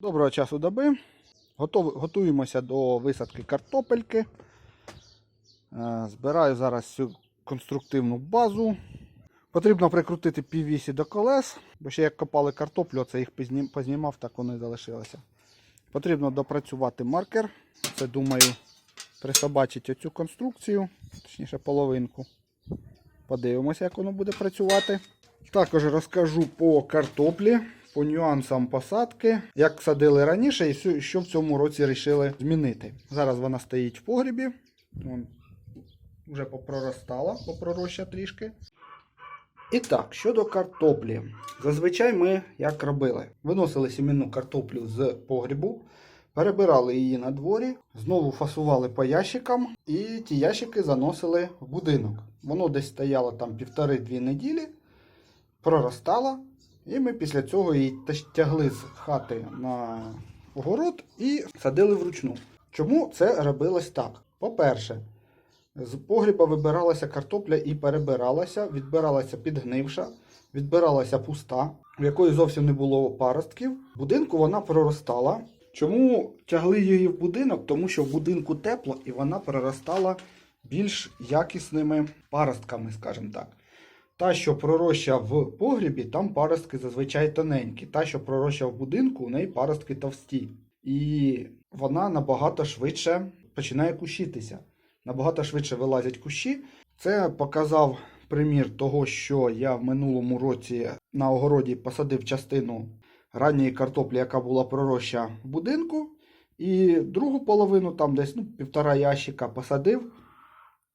Доброго часу доби. Готов, готуємося до висадки картопельки. Е, Збираю зараз цю конструктивну базу. Потрібно прикрутити піввісі до колес, бо ще як копали картоплю, це їх познімав, так воно і залишилося. Потрібно допрацювати маркер. Це, думаю, присобачить оцю конструкцію, точніше половинку. Подивимося, як воно буде працювати. Також розкажу по картоплі, по нюансам посадки, як садили раніше і що- в цьому році вирішили змінити. Зараз вона стоїть в погрібі. Вон, вже попроростала, попророща трішки. І так, щодо картоплі. Зазвичай ми як робили? Виносили сімінну картоплю з погрібу, перебирали її на дворі, знову фасували по ящикам і ті ящики заносили в будинок. Воно десь стояло там півтори-дві неділі, проростало, і ми після цього її тягли з хати на огород і садили вручну. Чому це робилось так? По-перше, з погріба вибиралася картопля і перебиралася, відбиралася підгнивша, відбиралася пуста, в якої зовсім не було паростків. В будинку вона проростала. Чому тягли її в будинок? Тому що в будинку тепло і вона проростала більш якісними паростками, скажімо так. Та, що пророща в погрібі, там паростки зазвичай тоненькі. Та, що пророща в будинку, у неї паростки товсті. І вона набагато швидше починає кущитися. Набагато швидше вилазять кущі. Це показав примір того, що я в минулому році на огороді посадив частину ранньої картоплі, яка була пророща в будинку. І другу половину, там десь ну, півтора ящика посадив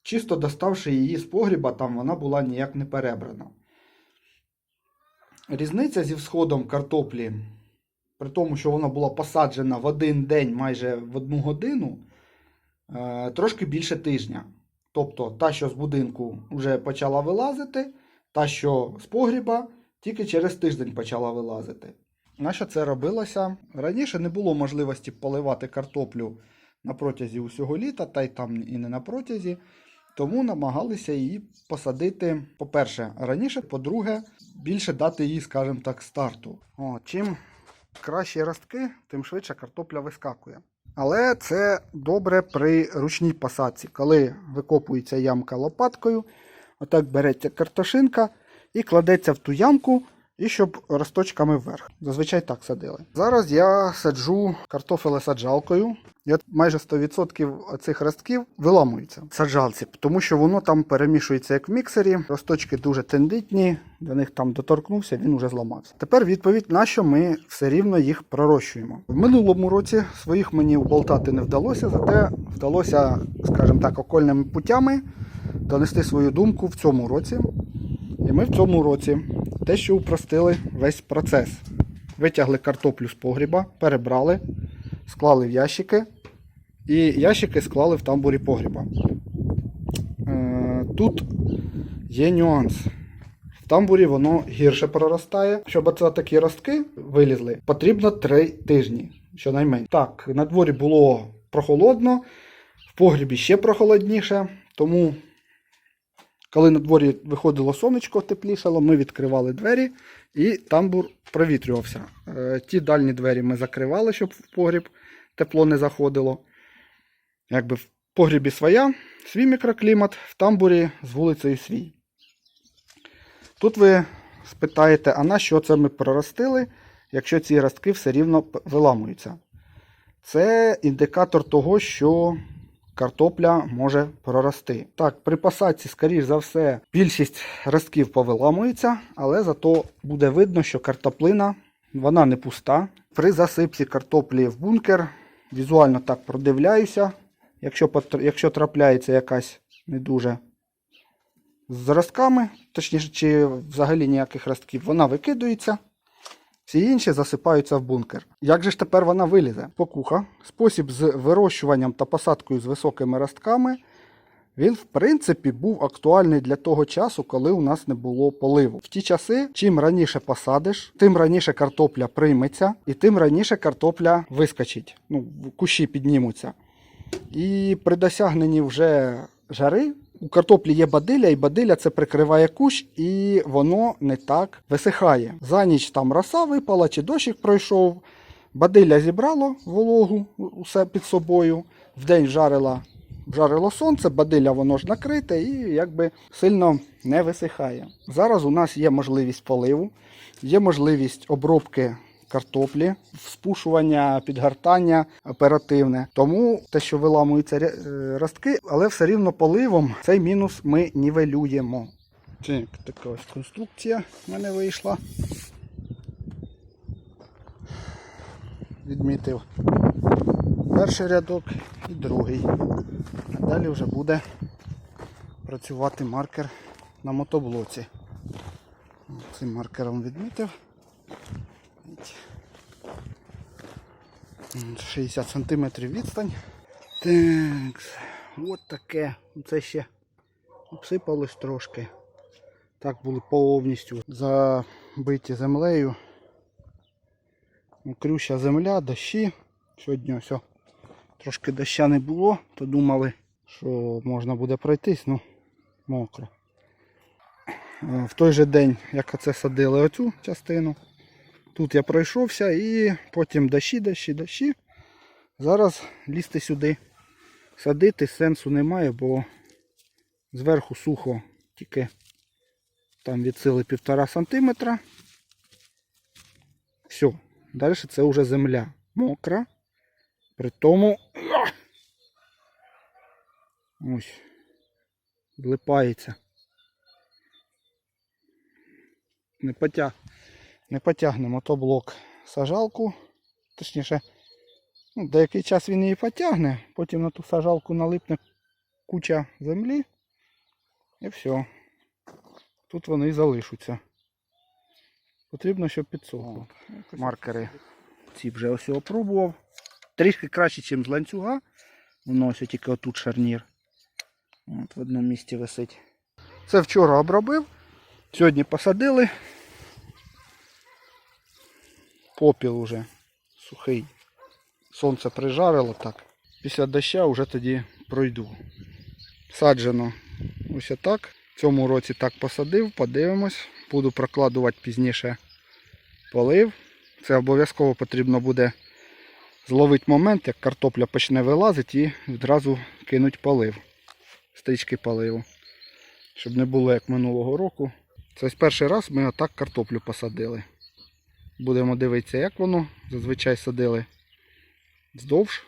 чисто доставши її з погріба, там вона була ніяк не перебрана. Різниця зі всходом картоплі, при тому, що вона була посаджена в один день майже в одну годину, е, трошки більше тижня. Тобто та, що з будинку вже почала вилазити, та, що з погріба, тільки через тиждень почала вилазити. Нащо це робилося? Раніше не було можливості поливати картоплю на протязі усього літа, та й там і не на протязі. Тому намагалися її посадити, по-перше, раніше, по-друге, більше дати їй, скажімо так, старту. О, чим кращі ростки, тим швидше картопля вискакує. Але це добре при ручній посадці, коли викопується ямка лопаткою, отак береться картошинка і кладеться в ту ямку, і щоб росточками вверх. Зазвичай так садили. Зараз я саджу картофелесаджалкою. І от майже 100% цих ростків виламуються в саджалці, тому що воно там перемішується як в міксері. Росточки дуже тендитні, до них там доторкнувся, він уже зламався. Тепер відповідь на що ми все рівно їх пророщуємо. В минулому році своїх мені уболтати не вдалося, зате вдалося, скажімо так, окольними путями донести свою думку в цьому році. І ми в цьому році те, що упростили весь процес. Витягли картоплю з погріба, перебрали, склали в ящики, і ящики склали в тамбурі погріба. Е, Тут є нюанс. В тамбурі воно гірше проростає. Щоб оце такі ростки вилізли, потрібно 3 тижні, щонайменше. Так, на дворі було прохолодно, в погрібі ще прохолодніше, тому коли на дворі виходило сонечко, теплішало, ми відкривали двері і тамбур провітрювався. Е, Ті дальні двері ми закривали, щоб в погріб тепло не заходило. Якби в погрібі своя, свій мікроклімат, в тамбурі з вулицею свій. Тут ви спитаєте, а на що це ми проростили, якщо ці ростки все рівно виламуються? Це індикатор того, що картопля може прорости. Так, при посадці, скоріш за все, більшість ростків повиламується, але зато буде видно, що картоплина вона не пуста. При засипці картоплі в бункер візуально так продивляюся. Якщо, якщо трапляється якась не дуже з ростками, точніше, чи взагалі ніяких ростків, вона викидується. Всі інші засипаються в бункер. Як же ж тепер вона вилізе? Покуха. Спосіб з вирощуванням та посадкою з високими ростками. Він, в принципі, був актуальний для того часу, коли у нас не було поливу. В ті часи, чим раніше посадиш, тим раніше картопля прийметься, і тим раніше картопля вискочить. Ну, кущі піднімуться. І при досягненні вже жари у картоплі є бадиля, і бадиля це прикриває кущ, і воно не так висихає. За ніч там роса випала, чи дощик пройшов. Бадилля зібрало вологу усе під собою. Вдень жарила, жарило сонце, бадилля воно ж накрите і якби сильно не висихає. Зараз у нас є можливість поливу, є можливість обробки картоплі, спушування, підгортання оперативне. Тому те, що виламуються е, ростки, але все рівно поливом цей мінус ми нівелюємо. Так, така ось конструкція в мене вийшла. Відмітив перший рядок і другий. А далі вже буде працювати маркер на мотоблоці. Цим маркером відмітив. 60 см відстань. Так, от таке. Це ще обсипалось трошки. Так були повністю забиті землею. Крюща земля, дощі. Сьогодні о, трошки доща не було, то думали, що можна буде пройтись, ну мокро. Е, В той же день, як оце садили оцю частину, тут я пройшовся і потім дощі, дощі, дощі. Зараз лізти сюди. Садити сенсу немає, бо зверху сухо тільки там від сили півтора сантиметра. Все. Далі це вже земля мокра. При тому ось злипається. Не, потяг... не потягне мотоблок сажалку. Точніше, ну, деякий час він її потягне, потім на ту сажалку налипне куча землі. І все. Тут вони і залишаться. Потрібно, щоб підсохло. Маркери ці вже ось опробував. Трішки краще, ніж з ланцюга. Воно ось тільки отут шарнір. От в одному місці висить. Це вчора обробив. Сьогодні посадили. Попіл уже сухий. Сонце прижарило так. Після доща вже тоді пройду. Саджено ось так. В цьому році так посадив, подивимось. Буду прокладувати пізніше полив. Це обов'язково потрібно буде зловити момент, як картопля почне вилазити і відразу кинуть полив. Стрічки поливу. Щоб не було як минулого року. Це ось перший раз ми отак картоплю посадили. Будемо дивитися, як воно. Зазвичай садили вздовж.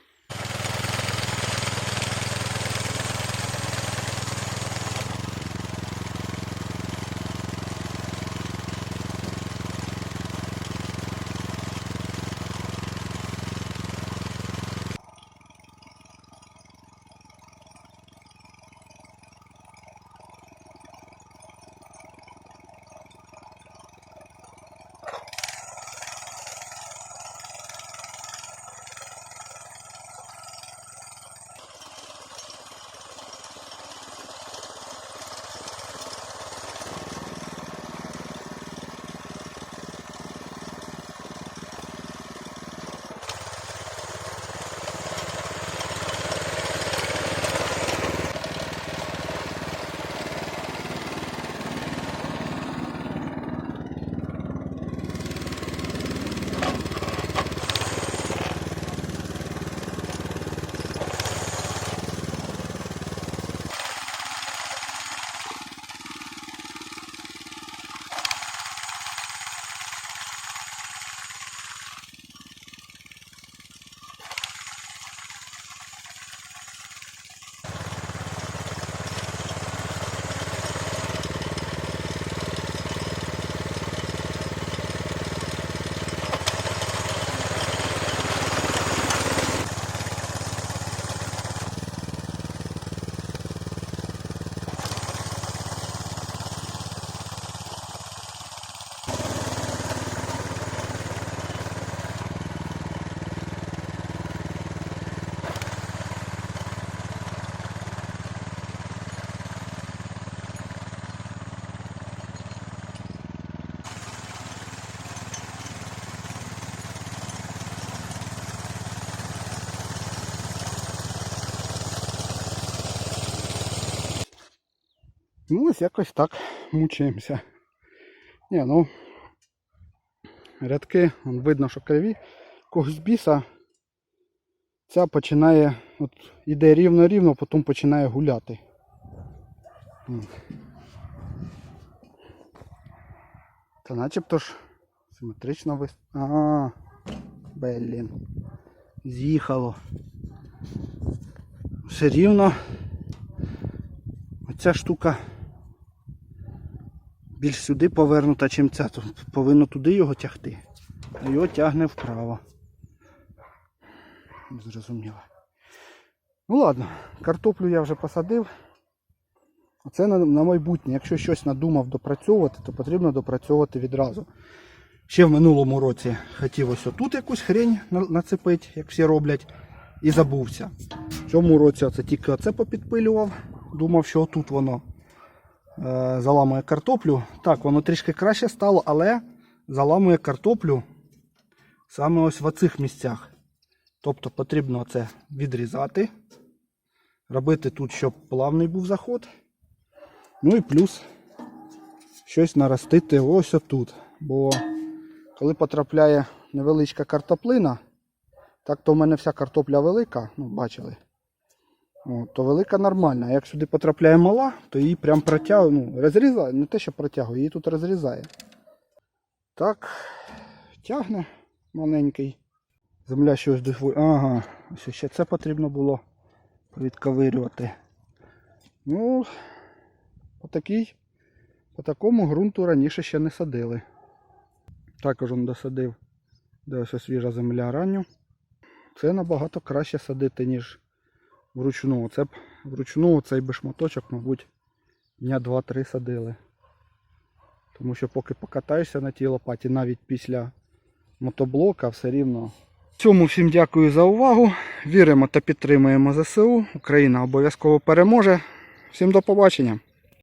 Ну, ось якось так мучаємося. Ні, ну, рядки, видно, що криві. якогось біса ця починає, от іде рівно-рівно, потім починає гуляти. Та начебто ж симетрично вис... А, блін. З'їхало. Все рівно. Оця штука більш сюди повернута, чим ця. То повинно туди його тягти. А його тягне вправо. Зрозуміло. Ну ладно, картоплю я вже посадив. Це на, на майбутнє. Якщо щось надумав допрацьовувати, то потрібно допрацьовувати відразу. Ще в минулому році хотів ось отут якусь хрень нацепити, як всі роблять, і забувся. В цьому році оце тільки оце попідпилював. Думав, що отут воно заламує картоплю. Так, воно трішки краще стало, але заламує картоплю саме ось в оцих місцях. Тобто потрібно це відрізати, робити тут, щоб плавний був заход. Ну і плюс щось наростити ось отут. Бо коли потрапляє невеличка картоплина, так то в мене вся картопля велика, ну бачили. О, то велика нормальна. А як сюди потрапляє мала, то її прям протягує, ну, розрізає, не те, що протягує, її тут розрізає. Так, тягне маленький. Земля щось дифу... Ага, ось ще це потрібно було відковирювати. Ну, по такій, по такому ґрунту раніше ще не садили. Також он досадив, де ось свіжа земля ранню. Це набагато краще садити, ніж вручну. Це б вручну цей би шматочок, мабуть, дня 2-3 садили. Тому що поки покатаєшся на тій лопаті, навіть після мотоблока, все рівно. Цьому всім дякую за увагу. Віримо та підтримуємо ЗСУ. Україна обов'язково переможе. Всім до побачення!